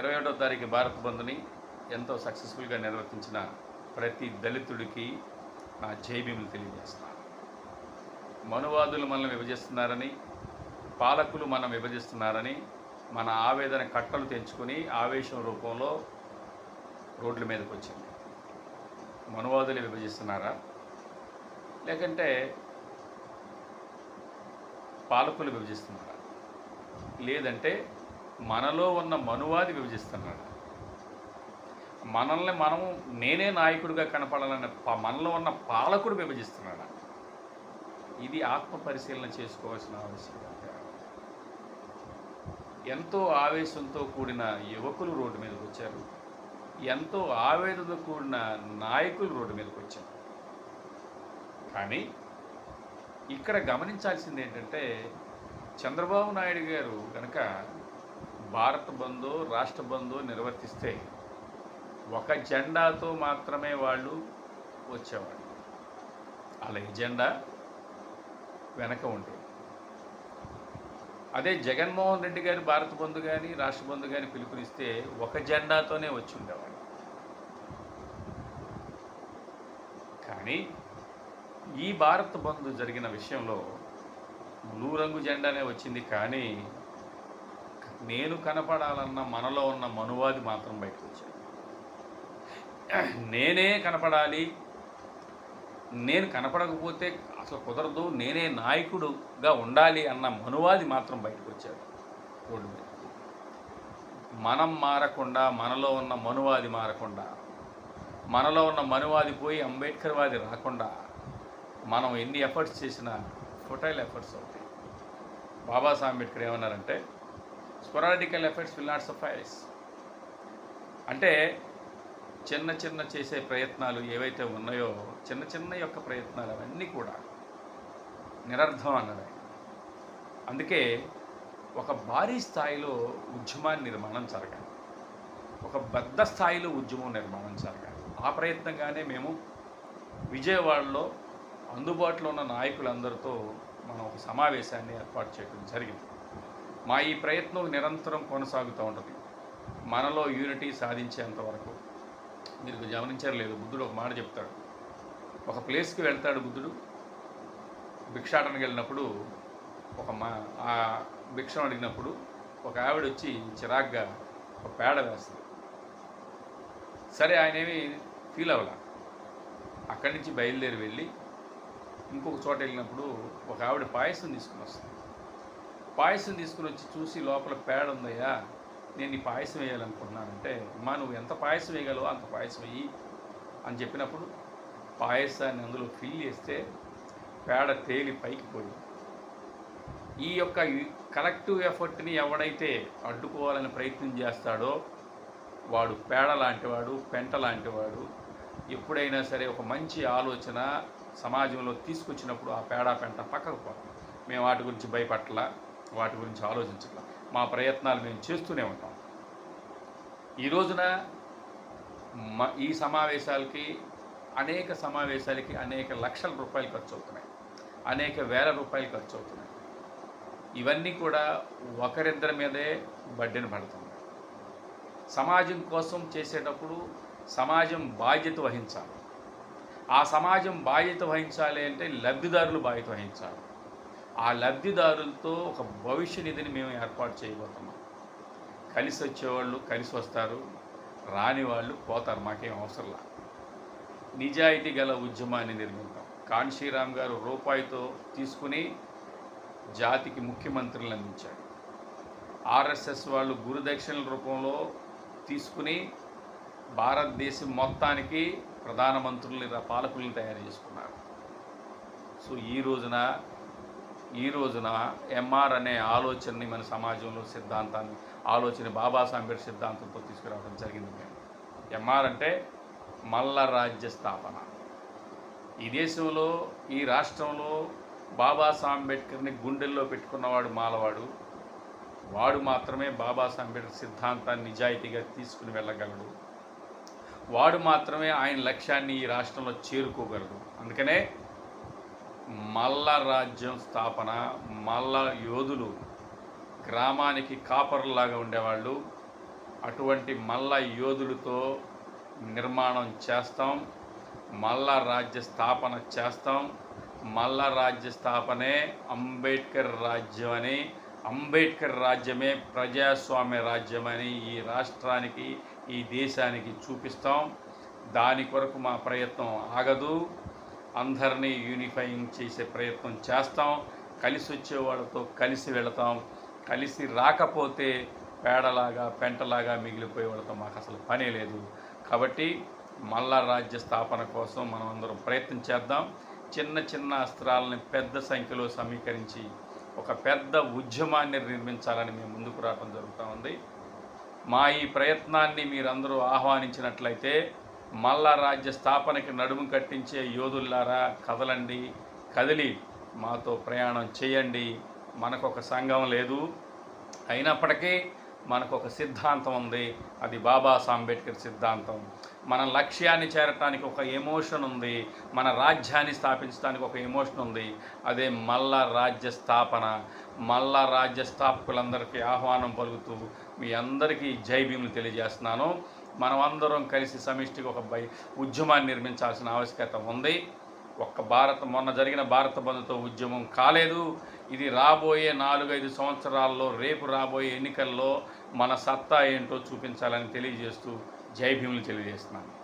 ఇరవై ఒకటో తారీఖు భారత్ బంద్ని ఎంతో సక్సెస్ఫుల్గా నిర్వర్తించిన ప్రతి దళితుడికి నా జైబీములు తెలియజేస్తున్నాను మనువాదులు మనల్ని విభజిస్తున్నారని పాలకులు మనం విభజిస్తున్నారని మన ఆవేదన కట్టలు తెంచుకొని ఆవేశం రూపంలో రోడ్ల మీదకి వచ్చింది. మనువాదులు విభజిస్తున్నారా? లేకంటే పాలకులు విభజిస్తున్నారా? లేదంటే మనలో ఉన్న మనువాది విభజిస్తున్నాడు. మనల్ని మనం నేనే నాయకుడిగా కనపడాలన్న మనలో ఉన్న పాలకుడు విభజిస్తున్నాడు? ఇది ఆత్మ పరిశీలన చేసుకోవాల్సిన ఆవశ్యకత. ఎంతో ఆవేశంతో కూడిన యువకులు రోడ్డు మీదకి వచ్చారు. ఎంతో ఆవేదనతో కూడిన నాయకులు రోడ్డు మీదకి వచ్చారు. కానీ ఇక్కడ గమనించాల్సింది ఏంటంటే చంద్రబాబు నాయుడు గారు కనుక భారత బంధు రాష్ట్ర బంధు నిర్వర్తిస్తే ఒక జెండాతో మాత్రమే వాళ్ళు వచ్చేవాళ్ళు. వాళ్ళ ఎజెండా వెనక ఉండేది అదే జగన్మోహన్ రెడ్డి గారి భారత బంధు కానీ రాష్ట్ర బంధు కానీ పిలుపునిస్తే ఒక జెండాతోనే వచ్చి ఉండేవాడు కానీ ఈ భారత బంధు జరిగిన విషయంలో బ్లూ రంగు జెండానే వచ్చింది. కానీ నేను కనపడాలన్న మనలో ఉన్న మనువాది మాత్రం బయటకు వచ్చాడు. నేనే కనపడాలి. నేను కనపడకపోతే అసలు కుదరదు. నేనే నాయకుడుగా ఉండాలి అన్న మనువాది మాత్రం బయటకు వచ్చాడు రోడ్డు మీద. మనం మారకుండా మనలో ఉన్న మనువాది మారకుండా మనలో ఉన్న మనువాది పోయి అంబేద్కర్ వాది రాకుండా మనం ఎన్ని ఎఫర్ట్స్ చేసినా ఫొటైల్ ఎఫర్ట్స్ అవుతాయి. బాబాసాహెబ్ అంబేద్కర్ ఏమన్నారంటే sporadic efforts will not suffice. అంటే చిన్న చిన్న చేసే ప్రయత్నాలు ఏవైతే ఉన్నాయో చిన్న చిన్న యొక్క ప్రయత్నాలు అవన్నీ కూడా నిరర్థం అన్నది అందుకే ఒక భారీ స్థాయిలో ఉద్యమాన్ని నిర్మాణం జరగాలి. ఒక పెద్ద స్థాయిలో ఉద్యమం నిర్మాణం జరగాలి. ఆ ప్రయత్నంగానే మేము విజయవాడలో అందుబాటులో ఉన్న నాయకులందరితో మనం ఒక సమావేశాన్ని ఏర్పాటు చేయడం జరిగింది. మా ఈ ప్రయత్నం నిరంతరం కొనసాగుతూ ఉంటుంది. మనలో యూనిటీ సాధించేంత వరకు. మీరు గమనించారు లేదు బుద్ధుడు ఒక మాట చెప్తాడు. ఒక ప్లేస్కి వెళ్తాడు బుద్ధుడు. భిక్షాటనకి వెళ్ళినప్పుడు ఒక మా ఆ భిక్షను అడిగినప్పుడు ఒక ఆవిడ వచ్చి చిరాగ్గా ఒక పేడ వేస్తుంది. సరే ఆయన ఏమి ఫీల్ అవ్వాల. అక్కడి నుంచి బయలుదేరి వెళ్ళి ఇంకొక చోట వెళ్ళినప్పుడు ఒక ఆవిడ పాయసం తీసుకుని వస్తుంది. పాయసం తీసుకుని వచ్చి చూసి లోపల పేడ ఉందయ్యా నేను ఈ పాయసం వేయాలనుకుంటున్నానంటే అమ్మా నువ్వు ఎంత పాయసం వేయగలవో అంత పాయసం వేయి అని చెప్పినప్పుడు పాయసాన్ని అందులో ఫిల్ చేస్తే పేడ తేలి పైకి పోయి. ఈ యొక్క కలెక్టివ్ ఎఫర్ట్ని ఎవడైతే అడ్డుకోవాలని ప్రయత్నం చేస్తాడో వాడు పేడ లాంటివాడు పెంట లాంటివాడు ఎప్పుడైనా సరే ఒక మంచి ఆలోచన సమాజంలో తీసుకొచ్చినప్పుడు ఆ పేడ పెంట పక్కకు పోతాం మేము వాటి గురించి భయపట్ల వాటి గురించి ఆలోచించగలం మా ప్రయత్నాలు మేము చేస్తూనే ఉంటాం. ఈ రోజున మ ఈ సమావేశాలకి అనేక సమావేశాలకి అనేక లక్షల రూపాయలు ఖర్చు అవుతున్నాయి అనేక వేల రూపాయలు ఖర్చు అవుతున్నాయి ఇవన్నీ కూడా ఒకరిద్దరి మీదే బడ్డెను పడుతుంది సమాజం కోసం చేసేటప్పుడు సమాజం బాధ్యత వహించాలి. ఆ సమాజం బాధ్యత వహించాలి అంటే లబ్ధిదారులు బాధ్యత వహించాలి. ఆ లబ్ధిదారులతో ఒక భవిష్య నిధిని మేము ఏర్పాటు చేయబోతున్నాం. కలిసి వచ్చేవాళ్ళు కలిసి వస్తారు రాని వాళ్ళు పోతారు మాకేం అవసరం లేదు నిజాయితీ గల ఉద్యమాన్ని నిర్మిద్దాం. కాన్షీరామ్ గారు రూపాయితో తీసుకుని జాతికి ముఖ్యమంత్రులను అందించాడు. ఆర్ఎస్ఎస్ వాళ్ళు గురుదక్షిణల రూపంలో తీసుకుని భారతదేశం మొత్తానికి ప్రధానమంత్రులు రా- పాలకుల్ని తయారు చేసుకున్నారు. సో ఈ రోజున ఈ రోజున ఎంఆర్ అనే ఆలోచనని మన సమాజంలో సిద్ధాంతాన్ని ఆలోచన బాబాసాహెబ్ సిద్ధాంతంతో తీసుకురావడం జరిగింది. మేము ఎంఆర్ అంటే మల్ల రాజ్య స్థాపన. ఈ దేశంలో ఈ రాష్ట్రంలో బాబాసాహెబ్ అంబేద్కర్ని గుండెల్లో పెట్టుకున్నవాడు మాలవాడు. వాడు మాత్రమే బాబాసాహెబ్ అంబేద్కర్ సిద్ధాంతాన్ని నిజాయితీగా తీసుకుని వెళ్ళగలడు. వాడు మాత్రమే ఆయన లక్ష్యాన్ని ఈ రాష్ట్రంలో చేరుకోగలడు. అందుకనే మల్ల రాజ్యం స్థాపన మల్ల యోధులు గ్రామానికి కాపర్లాగా ఉండేవాళ్ళు. అటువంటి మల్ల యోధులతో నిర్మాణం చేస్తాం మల్ల రాజ్య స్థాపన చేస్తాం. మల్ల రాజ్య స్థాపనే అంబేద్కర్ రాజ్యం అని అంబేద్కర్ రాజ్యమే ప్రజాస్వామ్య రాజ్యమని ఈ రాష్ట్రానికి ఈ దేశానికి చూపిస్తాం. దాని కొరకు మా ప్రయత్నం ఆగదు. అందరినీ యూనిఫైయింగ్ చేసే ప్రయత్నం చేస్తాం. కలిసి వచ్చే వాళ్ళతో కలిసి వెళతాం. కలిసి రాకపోతే పేడలాగా పెంటలాగా మిగిలిపోయే వాళ్ళతో మాకు అసలు పనే లేదు. కాబట్టి మళ్ళా రాజ్య స్థాపన కోసం మనం అందరం ప్రయత్నం చేద్దాం. చిన్న చిన్న అస్త్రాలని పెద్ద సంఖ్యలో సమీకరించి ఒక పెద్ద ఉద్యమాన్ని నిర్మించాలని మేము ముందుకు రావడం జరుగుతూ ఉంది. మా ఈ ప్రయత్నాన్ని మీరందరూ ఆహ్వానించినట్లయితే మల్లా రాజ్య స్థాపనకి నడుము కట్టించే యోధుల్లారా కదలండి. కదిలి మాతో ప్రయాణం చేయండి. మనకు ఒక సంఘం లేదు. అయినప్పటికీ మనకు ఒక సిద్ధాంతం ఉంది. అది బాబా అంబేద్కర్ సిద్ధాంతం. మన లక్ష్యాన్ని చేరటానికి ఒక ఎమోషన్ ఉంది. మన రాజ్యాన్ని స్థాపించడానికి ఒక ఎమోషన్ ఉంది. అదే మల్ల రాజ్య స్థాపన. మల్ల రాజ్య స్థాపకులందరికీ ఆహ్వానం పలుకుతూ మీ అందరికీ జై భీములు తెలియజేస్తున్నాను. మనం అందరం కలిసి సమిష్టిగా ఒక బై ఉద్యమాన్ని నిర్మించాల్సిన ఆవశ్యకత ఉంది. ఒక్క భారత మొన్న జరిగిన భారత బంధుతో ఉద్యమం కాలేదు. ఇది రాబోయే నాలుగైదు సంవత్సరాల్లో రేపు రాబోయే ఎన్నికల్లో మన సత్తా ఏంటో చూపించాలని తెలియజేస్తూ జై భీములు తెలియజేస్తున్నాను.